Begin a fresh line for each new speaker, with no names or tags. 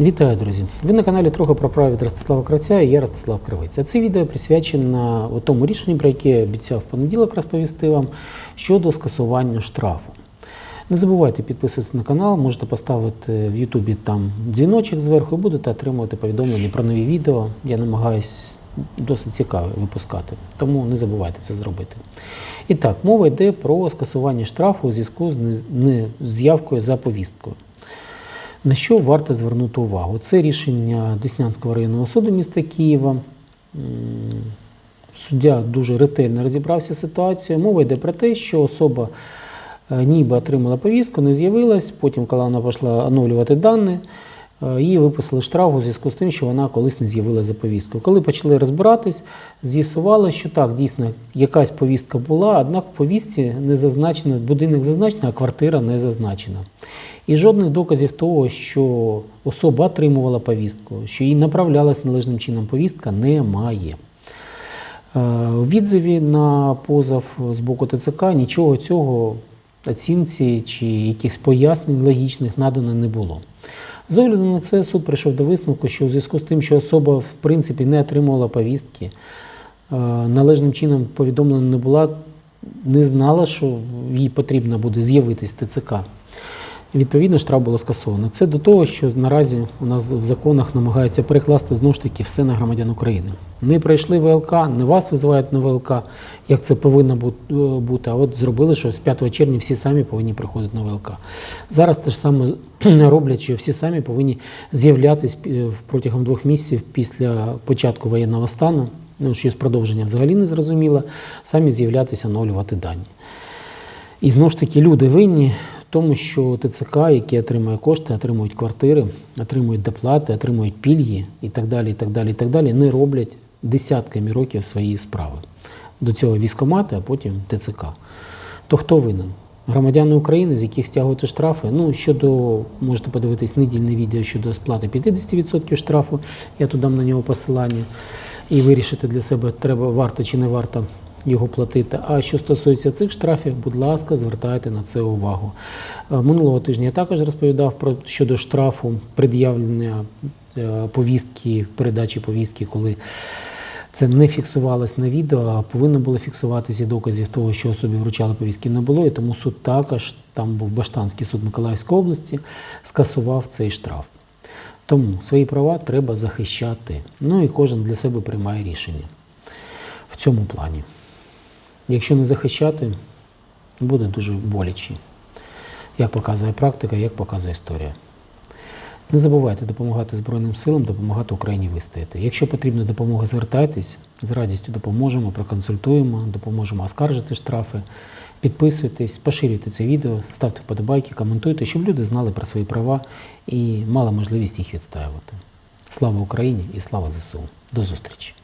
Вітаю, друзі! Ви на каналі трохи про право від Ростислава Кравця і я Ростислав Кравець. А це відео присвячено тому рішенню, про яке я обіцяв в понеділок розповісти вам щодо скасування штрафу. Не забувайте підписуватися на канал, можете поставити в Ютубі там дзвіночок зверху і будете отримувати повідомлення про нові відео. Я намагаюсь досить цікаве випускати, тому не забувайте це зробити. І так, мова йде про скасування штрафу у зв'язку з не- не- з явкою за повісткою. На що варто звернути увагу? Це рішення Деснянського районного суду міста Києва. Суддя дуже ретельно розібрався з ситуацією. Мова йде про те, що особа е, ніби отримала повістку, не з'явилась. Потім, коли вона пішла оновлювати дані, е, їй виписали штраф у зв'язку з тим, що вона колись не з'явилася за повісткою. Коли почали розбиратись, з'ясували, що так, дійсно, якась повістка була, однак в повістці не зазначено, будинок зазначено, а квартира не зазначена. І жодних доказів того, що особа отримувала повістку, що їй направлялась належним чином повістка, немає. Е, У відзиві на позов з боку ТЦК нічого цього оцінці чи якихось пояснень логічних надано не було. З огляду на це суд прийшов до висновку, що у зв'язку з тим, що особа в принципі не отримувала повістки, е, належним чином повідомлена не була, не знала, що їй потрібно буде з'явитись ТЦК. Відповідно, штраф було скасовано. Це до того, що наразі у нас в законах намагаються перекласти знову ж таки все на громадян України. Не пройшли ВЛК, не вас визивають на ВЛК, як це повинно е, бути. А от зробили, що з 5 червня всі самі повинні приходити на ВЛК. Зараз те ж саме роблять, що всі самі повинні з'являтись е, протягом двох місяців після початку воєнного стану. Ну, що з продовження взагалі не зрозуміло, самі з'являтися, оновлювати дані. І знову ж таки люди винні тому, що ТЦК, які отримує кошти, отримують квартири, отримують доплати, отримують пільги і так далі, і так далі, і так далі, не роблять десятками років свої справи. До цього військомати, а потім ТЦК. То хто винен? Громадяни України, з яких стягуєте штрафи. Ну, щодо, можете подивитись недільне відео щодо сплати 50% штрафу, я тут дам на нього посилання, і вирішити для себе, треба варто чи не варто його платити. А що стосується цих штрафів, будь ласка, звертайте на це увагу. Е, Минулого тижня я також розповідав про щодо штрафу пред'явлення е, повістки, передачі повістки, коли це не фіксувалось на відео, а повинно було фіксуватися доказів того, що особі вручали повістки не було. І тому суд також, там був Баштанський суд Миколаївської області, скасував цей штраф. Тому свої права треба захищати. Ну і кожен для себе приймає рішення в цьому плані. Якщо не захищати, буде дуже боляче. Як показує практика, як показує історія. Не забувайте допомагати Збройним силам, допомагати Україні вистояти. Якщо потрібна допомога, звертайтесь, з радістю допоможемо, проконсультуємо, допоможемо оскаржити штрафи. Підписуйтесь, поширюйте це відео, ставте вподобайки, коментуйте, щоб люди знали про свої права і мали можливість їх відстоювати. Слава Україні і слава ЗСУ. До зустрічі!